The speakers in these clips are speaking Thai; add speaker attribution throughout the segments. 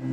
Speaker 1: พี่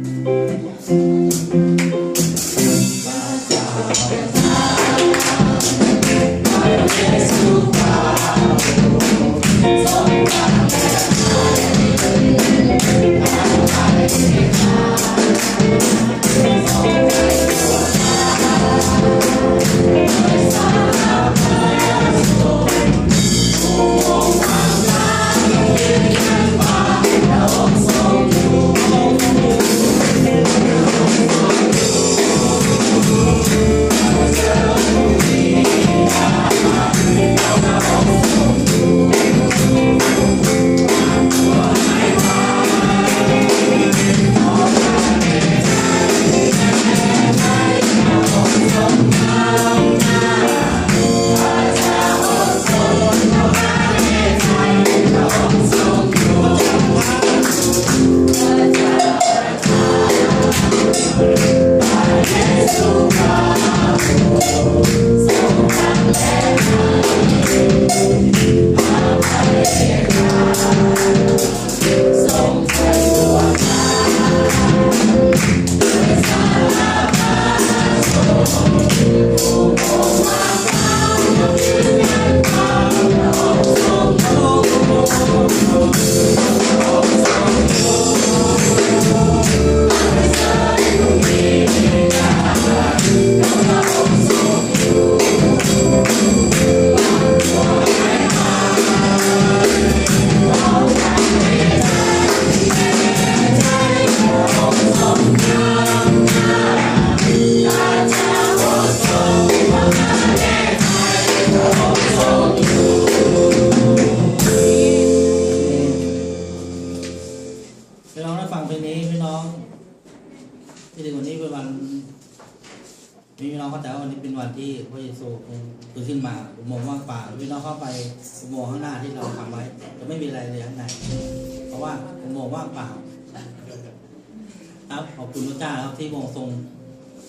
Speaker 1: มาอุโมงค์ว่างเปล่าพี่น้องเข้าไปอุโมงค์ข้างหน้าที่เราทำไว้ จะไม่มีอะไรเลยข้างในเพราะว่าอุโมงค์ว่างเปล่าครับขอบคุณพระเจ้าครับที่วงทรง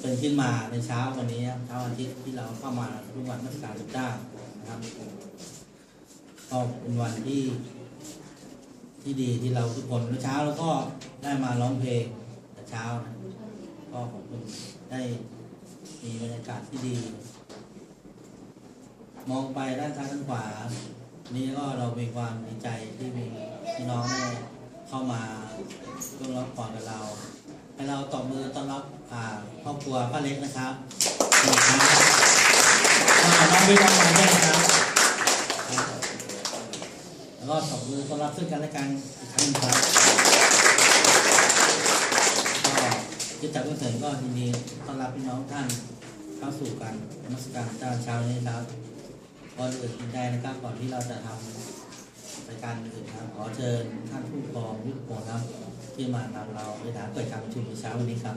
Speaker 1: เป็นขึ้นมาในเช้าวันนี้เช้าอาทิตย์ที่เราเข้ามาทุกวันนักการพระเจ้านะครับก็เป็นวันที่ ที่ดีที่เราทุกคนเมื่อเช้าเราก็ได้มาร้องเพลงแต่เช้านะก็ขอบคุณได้มีบรรยากาศที่ดี มองไปด้านซ้ายด้านขวา นี่ก็เรามีความดีใจที่มีพี่น้องได้เข้ามาร่วมรับพรกับเรา ให้เราตบมือต้อนรับอ่าครอบครัวป้าเล็กนะครับนี่ครับอ่าน้องบิ๊กน้องมาด้วยนะครับแล้วก็ตบมือต้อนรับซึ่งกันและกันอีกครั้งหนึงครับก็ยึดจับกุศลก็ยินดีต้อนรับพี่น้องท่านเข้าสู่การนมัสการพระเจ้าเช้านี้ครับ ก่อนอื่นใดนะครับก่อนที่เราจะทำรายการอื่นครับขอเชิญท่านผู้กองวิทย์โปรครับที่มานำเราในฐานเปิดการประชุมในเช้าวันนี้ครับ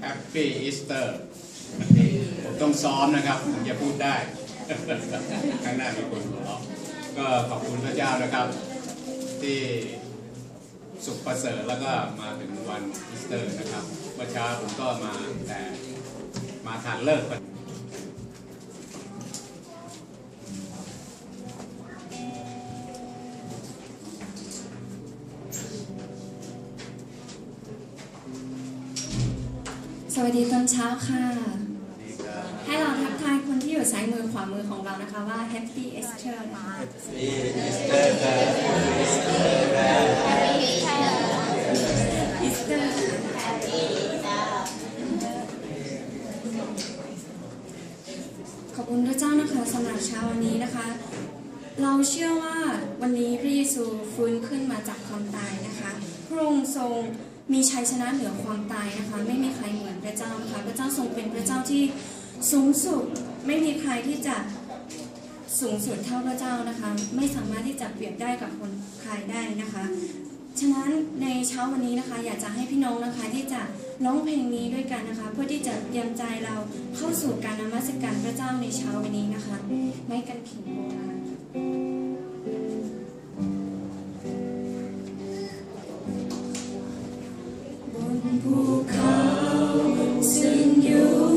Speaker 2: แฮปปี้อีสเตอร์ผมต้องซ้อมนะครับถึงจะพูดได้ ข้างหน้ามีคนหัวเราะก็ขอบคุณพระเจ้านะครับ ที่สุขประเสริฐแล้วก็มาถึงวันอีสเตอร์นะครับเมื่อเช้าผมก็มาแต่มาทานเลิกพอดี
Speaker 3: สวัสดีตอนเช้าค่ะ ขวามือของเรานะคะว่า Happy Easter นะคะ Easter ขอบคุณพระเจ้านะคะสำหรับเช้าวันนี้นะคะ เราเชื่อว่าวันนี้พระเยซูฟื้นขึ้นมาจากความตายนะคะพระองค์ทรงมีชัยชนะเหนือความตายนะคะ ไม่มีใครเหมือนพระเจ้านะคะพระเจ้าทรงเป็นพระเจ้าที่สูงสุด ไม่มีใครที่จะสูงสุดเท่าพระเจ้านะคะ ไม่สามารถที่จะเปรียบได้กับคนใครได้นะคะ ฉะนั้นในเช้าวันนี้นะคะ อยากจะให้พี่น้องนะคะที่จะร้องเพลงนี้ด้วยกันนะคะ เพื่อที่จะเตรียมใจเราเข้าสู่การนมัสการพระเจ้าในเช้าวันนี้นะคะ ไม่กันขิงโบราณบนภูเขาซึ่งอยู่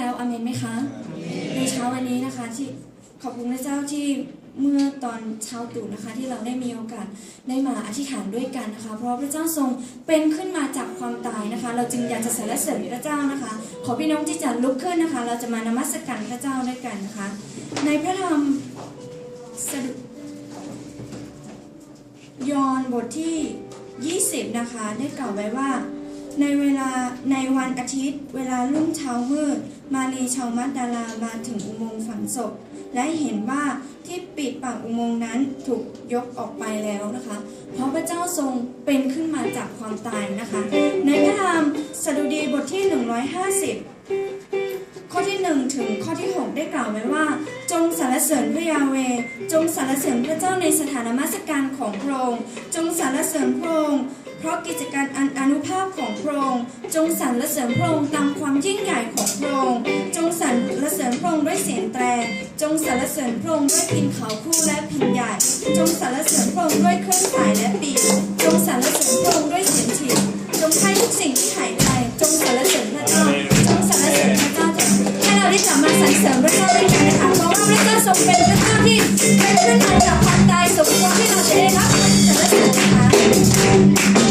Speaker 3: แล้วอเมนไหมคะ ในเช้าวันนี้นะคะที่ขอบคุณพระเจ้าที่เมื่อตอนเช้าตู่นะคะที่เราได้มีโอกาสได้มาอธิษฐานด้วยกันนะคะ เพราะพระเจ้าทรงเป็นขึ้นมาจากความตายนะคะ เราจึงอยากจะสรรเสริญพระเจ้านะคะ ขอพี่น้องที่จะลุกขึ้นนะคะ เราจะมานมัสการพระเจ้าด้วยกันนะคะ ในพระธรรมสดุยอห์นบทที่ 20 นะคะ ได้กล่าวไว้ว่า ในเวลาในวันอาทิตย์ เวลารุ่งเช้ามืด มารีชาวมัดดาลามาถึงอุโมงค์ฝังศพ และเห็นว่าที่ปิดปากอุโมงค์นั้นถูกยกออกไปแล้วนะคะ เพราะพระเจ้าทรงเป็นขึ้นมาจากความตายนะคะ ในพระธรรมสดุดีบทที่ 150 ข้อที่ 1 ถึงข้อที่ 6 ได้กล่าวไว้ว่า จงสรรเสริญพระยาเว จงสรรเสริญพระเจ้าในสถานนมัสการของพระองค์ จงสรรเสริญพระองค์ เพราะกิจการอันอนุภาพของพระองค์จงสรรเสริญพระองค์ตามความยิ่งใหญ่ของพระองค์จงสรรเสริญพระองค์ด้วยเสียงแตร จงสรรเสริญพระองค์ด้วยพินเขาคู่และพินใหญ่ จงสรรเสริญพระองค์ด้วยเครื่องสายและปีกจงสรรเสริญพระองค์ด้วยเสียงฉีดจงให้ทุกสิ่งที่หายไปจงสรรเสริญพระเจ้าจงสรรเสริญพระเจ้าเถิดให้เราได้กลับมาสรรเสริญพระเจ้าด้วยกันนะคะเพราะว่าพระเจ้าทรงเป็นพระเจ้าที่เป็นขึ้นมาจากความตายสมควรที่เราจะได้รับสรรเสริญนะคะ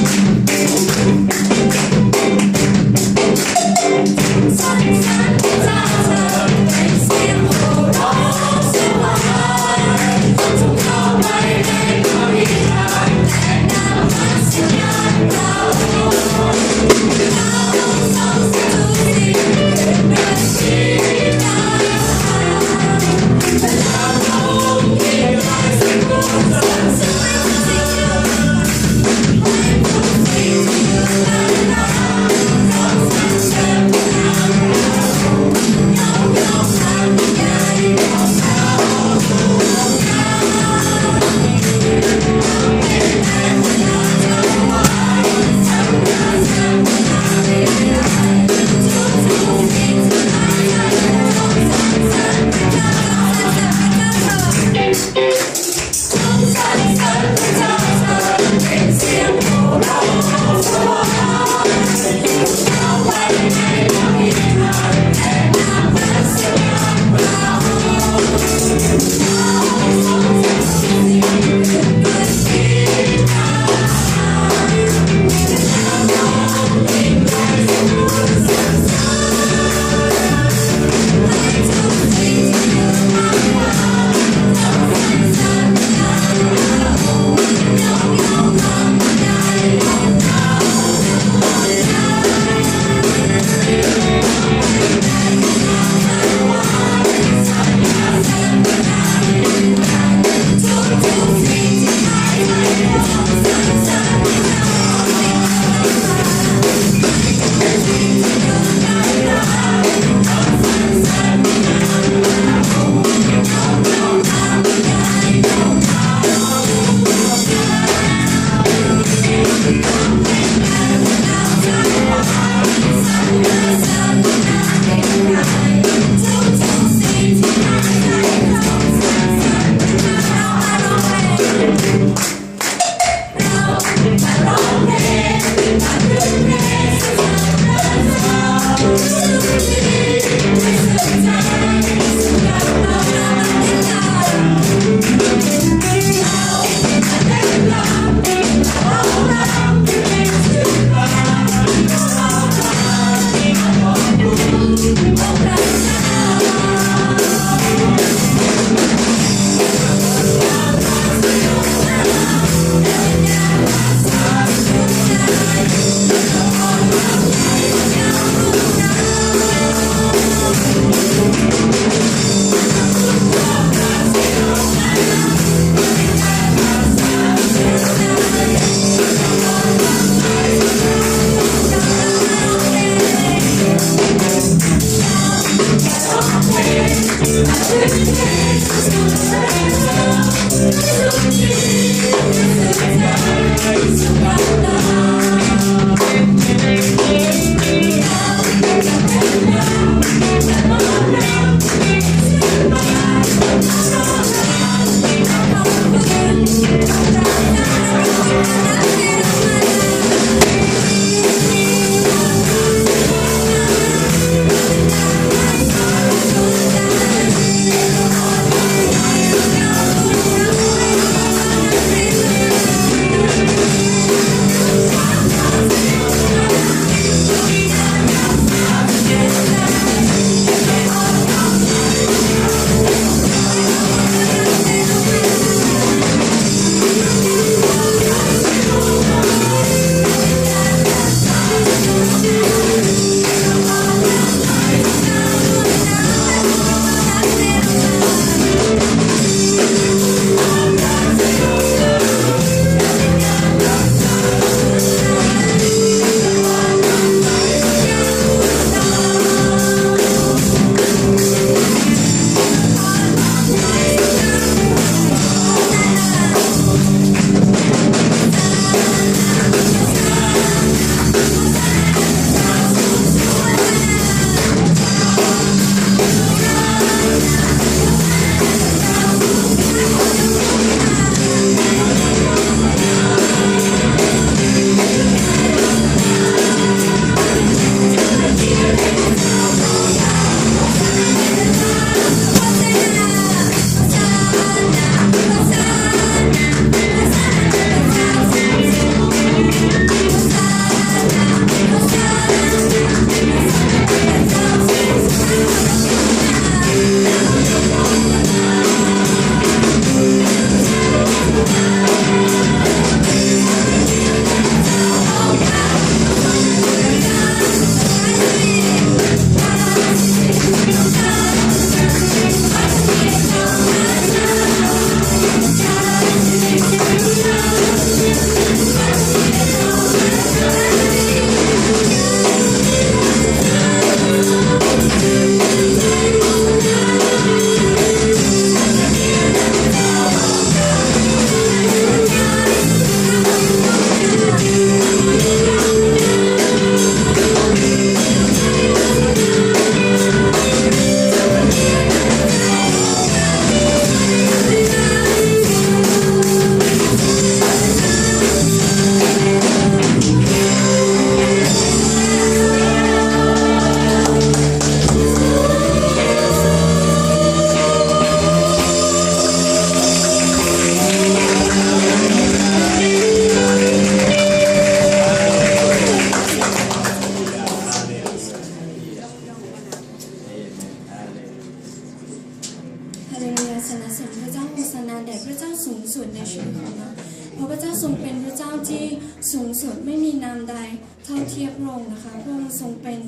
Speaker 3: นะคะพระองค์ทรงเป็น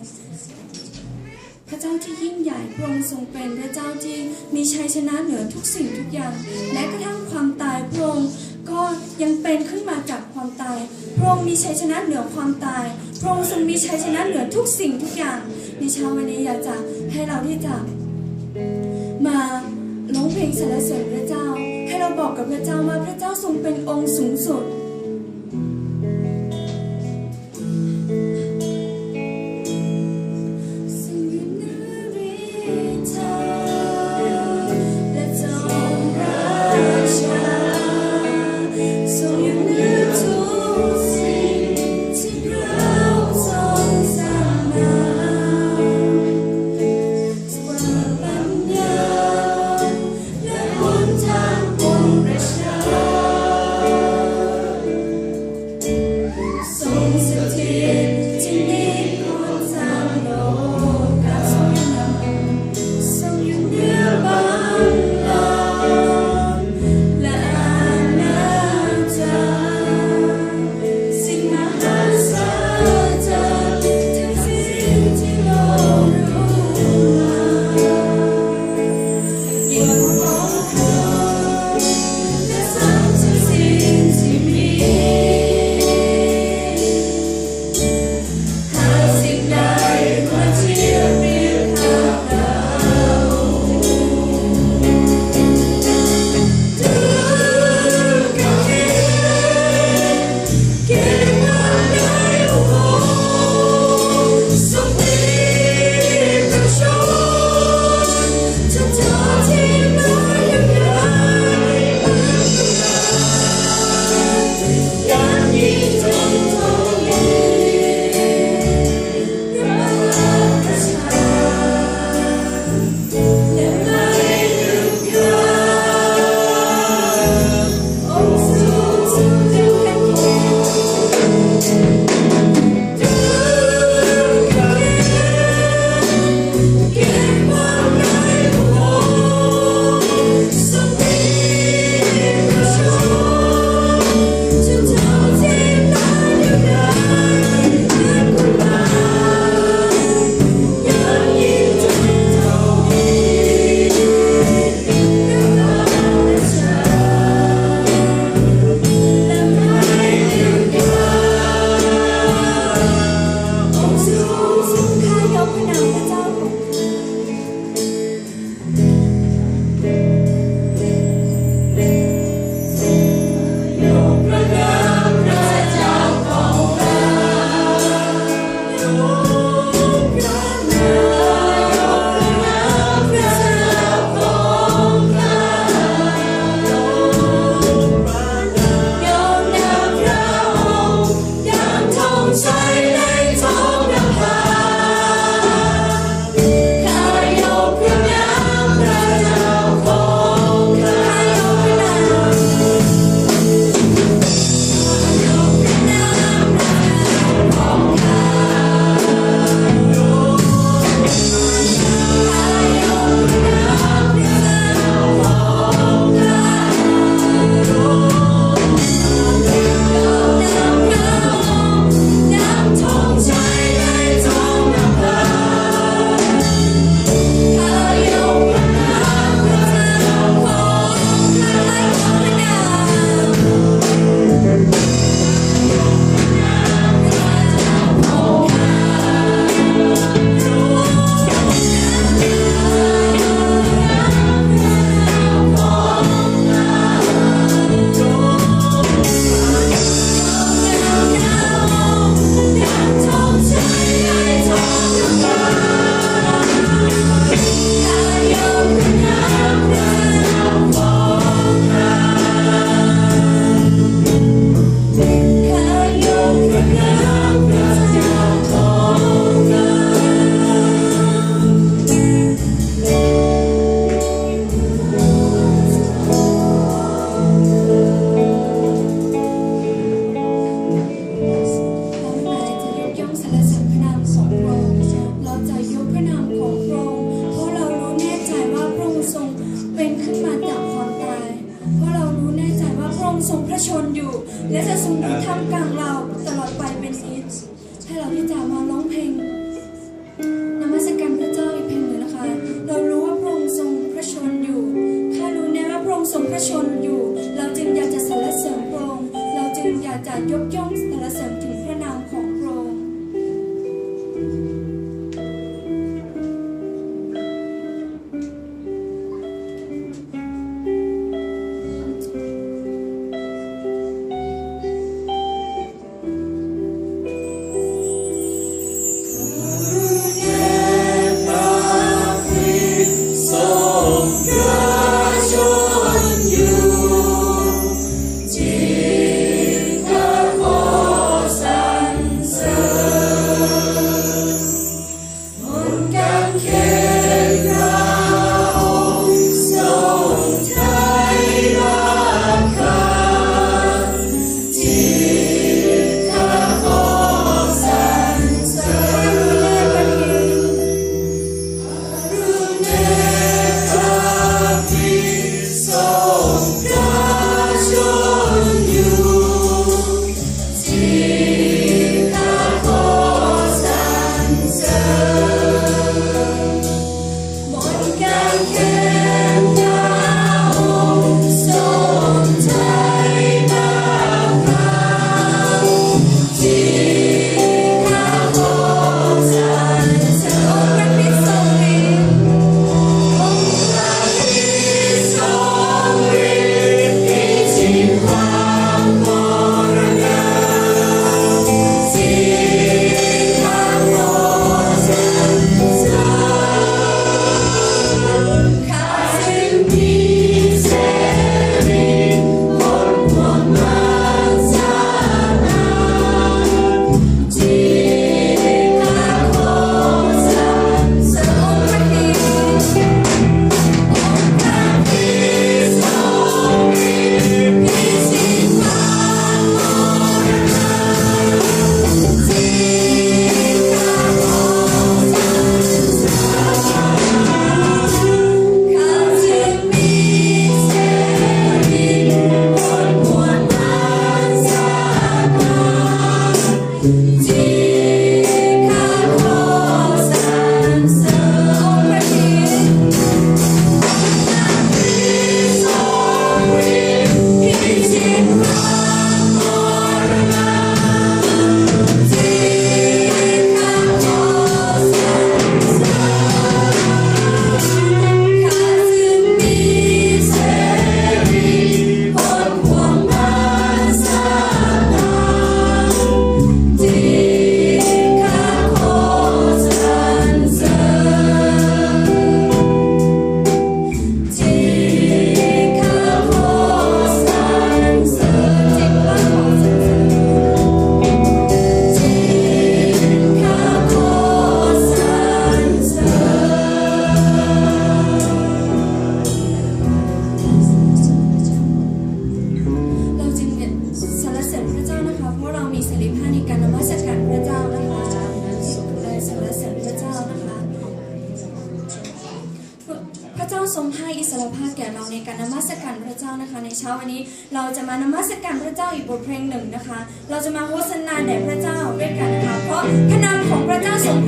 Speaker 3: พระเจ้าที่ยิ่งใหญ่พระองค์ทรงเป็นพระเจ้าที่มีชัยชนะเหนือทุกสิ่งทุกอย่างแม้กระทั่งความตายพระองค์ก็ยังเป็นขึ้นมาจากความตายพระองค์มีชัยชนะเหนือความตายพระองค์ทรงมีชัยชนะเหนือทุกสิ่งทุกอย่างในเช้าวันนี้อยากจะให้เราที่จะมาร้องเพลงสรรเสริญพระเจ้า ให้เราบอกกับพระเจ้าว่าพระเจ้าทรงเป็นองค์สูงสุด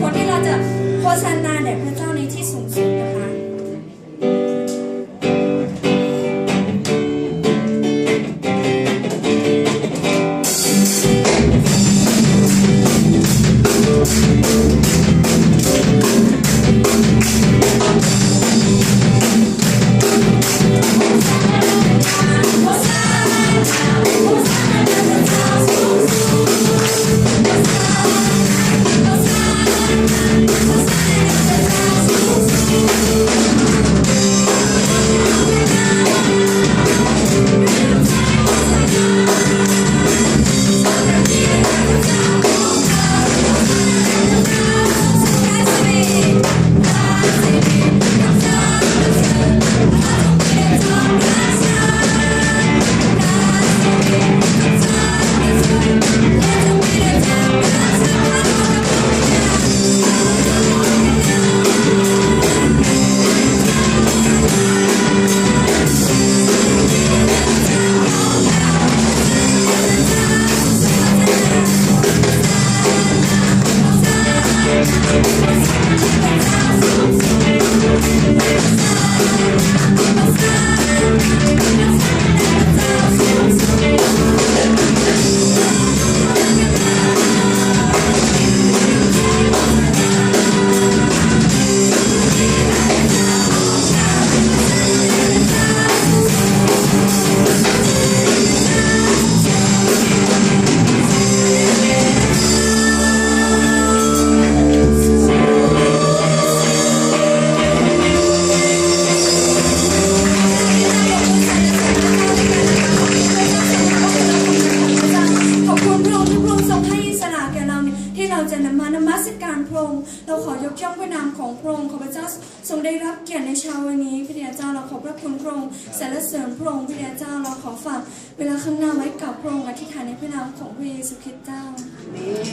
Speaker 3: คนที่เราจะโฆษณาเนี่ย